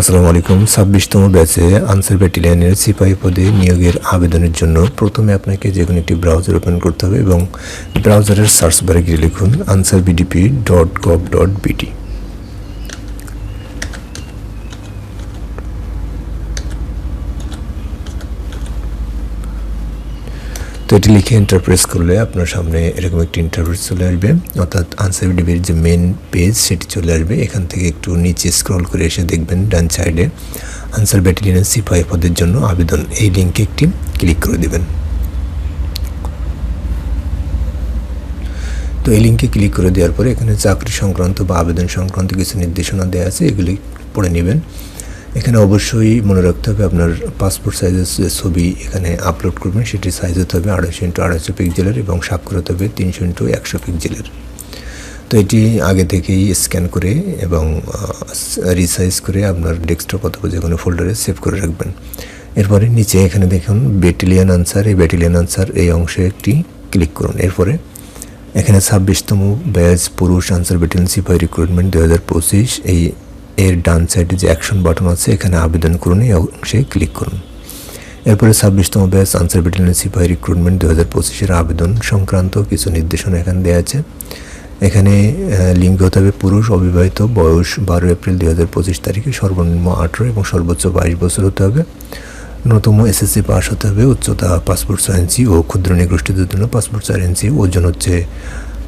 আসসালামু আলাইকুম। ছাব্বিশতম ব্যাচে আনসার ব্যাটেলিয়ানের সিপাহী পদে নিয়োগের আবেদনের জন্য প্রথমে আপনাকে যে কোনো একটি ব্রাউজার ওপেন করতে হবে এবং ব্রাউজারের সার্চ বারে গিয়ে লিখুন Ansar VDP dot gov dot BD. তো এটি লিখে ইন্টারপ্রেস করলে আপনার সামনে এরকম একটি ইন্টারপ্রেস চলে আসবে। অর্থাৎ আনসার বিডিবির যে মেন পেজ সেটি চলে আসবে। এখান থেকে একটু নিচে স্ক্রল করে এসে দেখবেন ডান সাইডে আনসার ব্যাটালিয়নের সিপাহী পদের জন্য আবেদন। এই লিঙ্কে একটি ক্লিক করে দেবেন। তো এই লিঙ্কে ক্লিক করে দেওয়ার পরে এখানে চাকরি সংক্রান্ত বা আবেদন সংক্রান্ত কিছু নির্দেশনা দেওয়া আছে। এগুলি পড়ে নেবেন। এখানে অবশ্যই মনে রাখতে হবে আপনার পাসপোর্ট সাইজের যে ছবি এখানে আপলোড করবেন, সেটি সাইজ হতে হবে আড়াইশো ইন্টু আড়াইশো পিক্সেলের এবং স্বাক্ষর হতে হবে তিনশো ইন্টু একশো পিক্সেলের তো এটি আগে থেকেই স্ক্যান করে এবং রিসাইজ করে আপনার ডেস্কটপ অথবা যে কোনো ফোল্ডারে সেভ করে রাখবেন। এরপরে নিচে এখানে দেখুন ব্যাটেলিয়ান আনসার এই ব্যাটেলিয়ান আনসার এই অংশে একটি ক্লিক করুন। এরপরে এখানে ছাব্বিশতম ব্যাচ পুরুষ আনসার ব্যাটালিয়ন সিপাহী রিক্রুটমেন্ট দু হাজার পঁচিশ। এই এর ডান সাইডে যে অ্যাকশন বাটন আছে, এখানে আবেদন করুন, এই অংশে ক্লিক করুন। এরপরে ছাব্বিশতম ব্যাচ আনসার ব্যাটালিয়ন সিপাহী রিক্রুটমেন্ট দু হাজার পঁচিশের আবেদন সংক্রান্ত কিছু নির্দেশনা এখানে দেওয়া আছে। এখানে লিঙ্গ হতে হবে পুরুষ, অবিবাহিত, বয়স বারো এপ্রিল দুই হাজার পঁচিশ তারিখে সর্বনিম্ন আঠেরো এবং সর্বোচ্চ বাইশ বছর হতে হবে। ন্যূনতম এসএসসি পাস হতে হবে, উচ্চতা পাসপোর্ট ইঞ্চি ও ক্ষুদ্র নিগোষ্ঠীদের জন্য পাসপোর্ট ইঞ্চি, ওজন হচ্ছে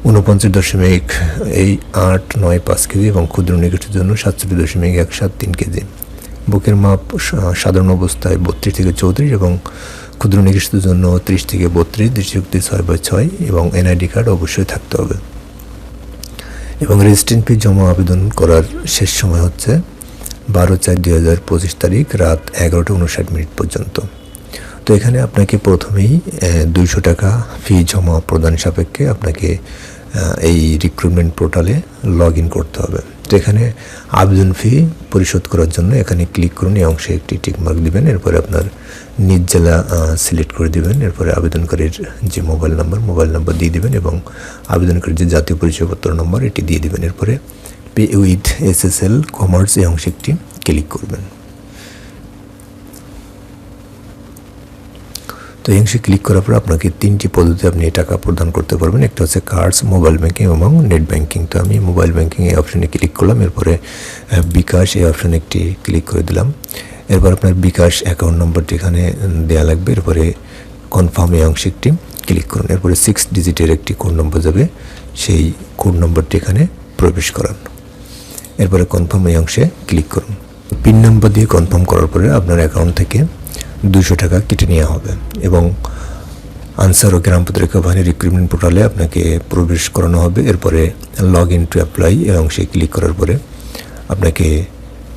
ঊনপঞ্চাশ দশমিক এই আট নয় পাঁচ কেজি এবং ক্ষুদ্র নিকটের জন্য সাতচল্লিশ দশমিক এক সাত তিন কেজি। বুকের মাপ সাধারণ অবস্থায় বত্রিশ থেকে চৌত্রিশ এবং ক্ষুদ্র নিগোষ্ঠীর জন্য ত্রিশ থেকে বত্রিশ দৃষ্টিযুক্তি ছয় বাই ছয় এবং এনআইডি কার্ড অবশ্যই থাকতে হবে। এবং রেজিস্ট্রেন্ট ফি জমা আবেদন করার শেষ সময় হচ্ছে বারো চার দুই হাজার পঁচিশ তারিখ রাত এগারোটা উনষাট মিনিট পর্যন্ত। তো এখানে আপনাকে প্রথমেই দুইশো টাকা ফি জমা প্রদান সাপেক্ষে আপনাকে এই রিক্রুটমেন্ট পোর্টালে লগ ইন করতে হবে। তো এখানে আবেদন ফি পরিশোধ করার জন্য এখানে ক্লিক করুন, এই অংশে একটি টিকমার্ক দিবেন, এরপরে আপনার নিজ জেলা সিলেক্ট করে দিবেন, এরপরে আবেদনকারীর যে মোবাইল নাম্বার মোবাইল নাম্বার দিয়ে দিবেন এবং আবেদনকারীর যে জাতীয় পরিচয়পত্র নম্বর এটি দিয়ে দিবেন। এরপরে pay with S S L commerce এই অংশে একটি ক্লিক করবেন। তো অংশে ক্লিক করার পর আপনাকে তিনটি পদ্ধতি আপনি টাকা প্রদান করতে পারবেন। একটা হচ্ছে কার্ডস মোবাইল ব্যাঙ্কিং এবং নেট ব্যাঙ্কিং তো আমি মোবাইল ব্যাঙ্কিং এই অপশানে ক্লিক করলাম, এরপরে বিকাশ এই অপশানে একটি ক্লিক করে দিলাম। এরপর আপনার বিকাশ অ্যাকাউন্ট নম্বরটি এখানে দেওয়া লাগবে, এরপরে কনফার্ম এই অংশে একটি ক্লিক করুন। এরপরে সিক্স ডিজিটের একটি কোড নম্বর যাবে, সেই কোড নম্বরটি এখানে প্রবেশ করান। এরপরে কনফার্ম এই অংশে ক্লিক করুন। পিন নম্বর দিয়ে কনফার্ম করার পরে আপনার অ্যাকাউন্ট থেকে দুশো টাকা কেটে নেওয়া হবে। এবং আনসার ও গ্রাম পত্রিকা বাহিনীর রিক্রুটমেন্ট পোর্টালে আপনাকে প্রবেশ করানো হবে। এরপরে লগ ইন টু অ্যাপ্লাই এই অংশে ক্লিক করার পরে আপনাকে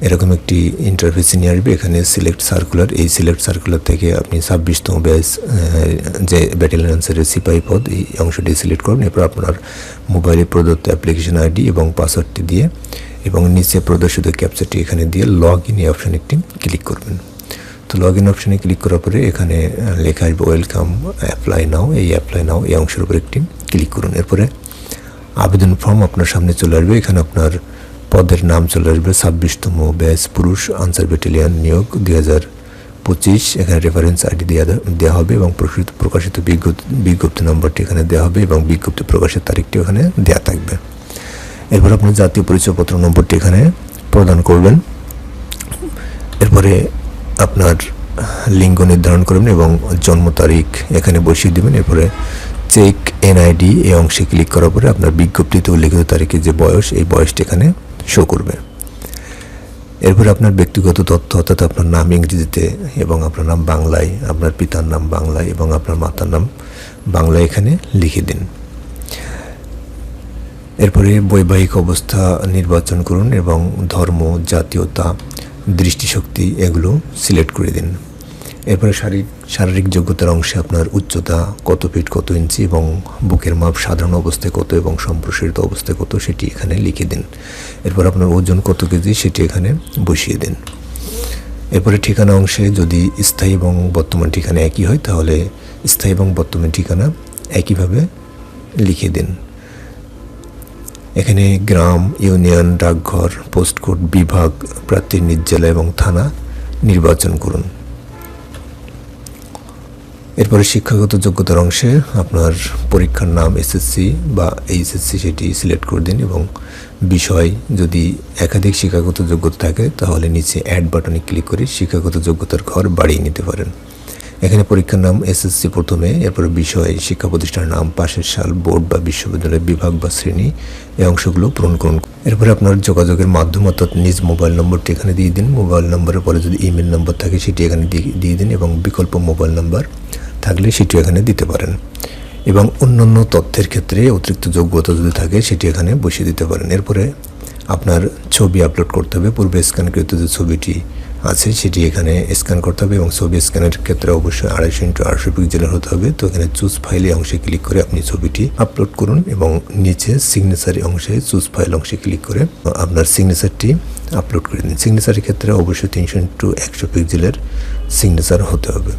এরকম একটি ইন্টারফেস নিয়ে আসবে। এখানে সিলেক্ট সার্কুলার এই সিলেক্ট সার্কুলার থেকে আপনি ছাব্বিশতম ব্যাচ যে ব্যাটালিয়ন আনসারের সিপাহী পদ, এই অংশটি সিলেক্ট করুন। এরপর আপনার মোবাইলে প্রদত্ত অ্যাপ্লিকেশন আইডি এবং পাসওয়ার্ডটি দিয়ে এবং নিচে প্রদর্শিত ক্যাপচারটি এখানে দিয়ে লগ ইন এই অপশান একটি ক্লিক করবেন। তো লগ ইন অপশানে ক্লিক করার পরে এখানে লেখা আসবে ওয়েলকাম অ্যাপ্লাই নাও এই অ্যাপ্লাই নাও এই অংশের উপর একটি ক্লিক করুন। এরপরে আবেদন ফর্ম আপনার সামনে চলে আসবে। এখানে আপনার পদের নাম চলে আসবে, ছাব্বিশতম ব্যাচ, পুরুষ, আনসার ব্যাটালিয়ান নিয়োগ দুই হাজার পঁচিশ। এখানে রেফারেন্স আইডি দেওয়া হবে এবং প্রকাশিত প্রকাশিত বিজ্ঞপ্তি বিজ্ঞপ্তি নম্বরটি এখানে দেওয়া হবে এবং বিজ্ঞপ্তি প্রকাশের তারিখটি ওখানে দেওয়া থাকবে। এরপর আপনার জাতীয় পরিচয়পত্র নম্বরটি এখানে প্রদান করবেন। এরপরে আপনার লিঙ্গ নির্ধারণ করবেন এবং জন্ম তারিখ এখানে বসিয়ে দেবেন। এরপরে চেক এনআইডি এই অংশে ক্লিক করার পরে আপনার বিজ্ঞপ্তিতে উল্লেখিত তারিখে যে বয়স, এই বয়সটি এখানে শো করবে। এরপরে আপনার ব্যক্তিগত তথ্য, অর্থাৎ আপনার নাম ইংরেজিতে এবং আপনার নাম বাংলায়, আপনার পিতার নাম বাংলায় এবং আপনার মাতার নাম বাংলায় এখানে লিখে দিন। এরপরে বৈবাহিক অবস্থা নির্বাচন করুন এবং ধর্ম, জাতীয়তা দৃষ্টিশক্তি এগুলো সিলেক্ট করে দিন। এরপরে শারীরিক শারীরিক যোগ্যতার অংশে আপনার উচ্চতা কত ফিট কত ইঞ্চি এবং বুকের মাপ সাধারণ অবস্থায় কত এবং সম্প্রসারিত অবস্থায় কত সেটি এখানে লিখে দিন। এরপর আপনার ওজন কত কেজি সেটি এখানে বসিয়ে দিন। এরপরে ঠিকানা অংশে যদি স্থায়ী এবং বর্তমান ঠিকানা একই হয়, তাহলে স্থায়ী এবং বর্তমান ঠিকানা একইভাবে লিখে দিন। এখানে গ্রাম, ইউনিয়ন, ডাকঘর পোস্টকোড বিভাগ প্রার্থীর নিজ জেলা এবং থানা নির্বাচন করুন। এরপরে শিক্ষাগত যোগ্যতার অংশে আপনার পরীক্ষার নাম এসএসসি বা এইচএসসি সেটি সিলেক্ট করে দিন এবং বিষয় যদি একাধিক শিক্ষাগত যোগ্যতা থাকে তাহলে নিচে অ্যাড বাটনে ক্লিক করে শিক্ষাগত যোগ্যতার ঘর বাড়িয়ে নিতে পারেন। এখানে পরীক্ষার নাম এসএসসি প্রথমে, এরপরে বিষয়, শিক্ষা প্রতিষ্ঠানের নাম, পাশের সাল, বোর্ড বা বিশ্ববিদ্যালয়ের বিভাগ বা শ্রেণি, এই অংশগুলো পূরণ করুন। এরপরে আপনার যোগাযোগের মাধ্যম অর্থাৎ নিজ মোবাইল নম্বরটি এখানে দিয়ে দিন। মোবাইল নম্বরের পরে যদি ইমেল নম্বর থাকে, সেটি এখানে দিয়ে- দিন এবং বিকল্প মোবাইল নম্বর থাকলে সেটি এখানে দিতে পারেন। এবং অন্যান্য তথ্যের ক্ষেত্রে অতিরিক্ত যোগ্যতা যদি থাকে, সেটি এখানে বসিয়ে দিতে পারেন। এরপরে আপনার ছবি আপলোড করতে হবে। পূর্বে স্ক্যানকৃত যে ছবিটি আছে, সেটি এখানে স্ক্যান করতে হবে এবং ছবি স্ক্যানের ক্ষেত্রে অবশ্যই আড়াইশো ইন্টু আড়াইশো পিক্সেলের হতে হবে। তো এখানে চুজ ফাইলে অংশে ক্লিক করে আপনি ছবিটি আপলোড করুন এবং নিচে সিগনেচারি অংশে চুজ ফাইল অংশে ক্লিক করে আপনার সিগনেচারটি আপলোড করে দিন। সিগনেচারের ক্ষেত্রে অবশ্যই তিনশো ইন্টু একশো পিক্সেলের সিগনেচার হতে হবে।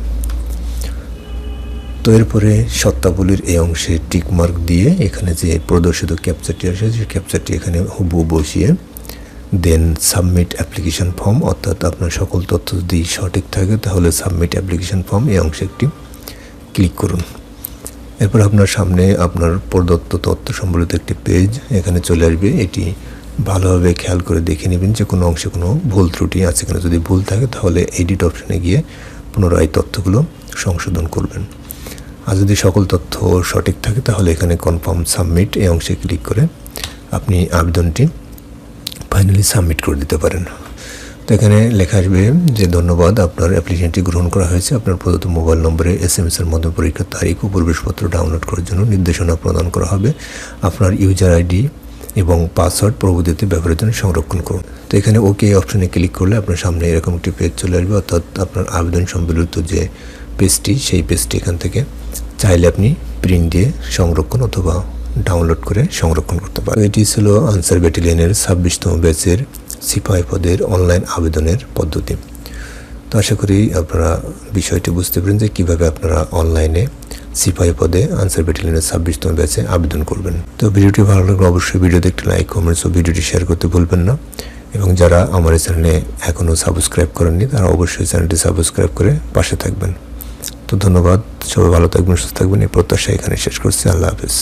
তো এরপরে সত্তাবলীর এই অংশে টিকমার্ক দিয়ে এখানে যে প্রদর্শিত ক্যাপচারটি আসে, সেই ক্যাপচারটি এখানে হুবু বসিয়ে দেন সাবমিট অ্যাপ্লিকেশন ফর্ম। অর্থাৎ আপনার সকল তথ্য যদি সঠিক থাকে, তাহলে সাবমিট অ্যাপ্লিকেশন ফর্ম এই অংশে একটি ক্লিক করুন। এরপর আপনার সামনে আপনার প্রদত্ত তথ্য সম্বলিত একটি পেজ এখানে চলে আসবে। এটি ভালোভাবে খেয়াল করে দেখে নেবেন যে কোনো অংশে কোনো ভুল ত্রুটি আছে কিনা। যদি ভুল থাকে, তাহলে এডিট অপশনে গিয়ে পুনরায় তথ্যগুলো সংশোধন করবেন। আর যদি সকল তথ্য সঠিক থাকে, তাহলে এখানে কনফার্ম সাবমিট এই অংশে ক্লিক করে আপনি আবেদনটি ফাইনালি সাবমিট করে দিতে পারেন। তো এখানে লেখা আসবে যে, ধন্যবাদ, আপনার অ্যাপ্লিকেশনটি গ্রহণ করা হয়েছে। আপনার প্রদত্ত মোবাইল নম্বরে এস এম এসের মধ্যে পরীক্ষার তারিখ ও প্রবেশপত্র ডাউনলোড করার জন্য নির্দেশনা প্রদান করা হবে। আপনার ইউজার আইডি এবং পাসওয়ার্ড পরবর্তীতে ব্যবহারের জন্য সংরক্ষণ করুন। তো এখানে ওকে অপশনে ক্লিক করলে আপনার সামনে এরকম একটি পেজ চলে আসবে। অর্থাৎ আপনার আবেদন সম্বলিত যে পেজটি সেই পেজটি এখান থেকে চাইলে আপনি প্রিন্ট দিয়ে সংরক্ষণ অথবা ডাউনলোড করে সংরক্ষণ করতে পারেন। এটি ছিল আনসার ব্যাটালিয়নের ছাব্বিশতম ব্যাচের সিপাহী পদের অনলাইন আবেদনের পদ্ধতি। তো আশা করি আপনারা বিষয়টি বুঝতে পারেন যে কীভাবে আপনারা অনলাইনে সিপাহী পদে আনসার ব্যাটালিয়নের ছাব্বিশতম ব্যাচে আবেদন করবেন। তো ভিডিওটি ভালো লাগলে অবশ্যই ভিডিওতে একটি লাইক কমেন্টস ও ভিডিওটি শেয়ার করতে ভুলবেন না। এবং যারা আমার চ্যানেলে এখনও সাবস্ক্রাইব করেননি, তারা অবশ্যই চ্যানেলটি সাবস্ক্রাইব করে পাশে থাকবেন। তো ধন্যবাদ সবাই ভালো থাকবেন সুস্থ থাকবেন এই প্রত্যাশা এখানে শেষ করছি আল্লাহ হাফেজ।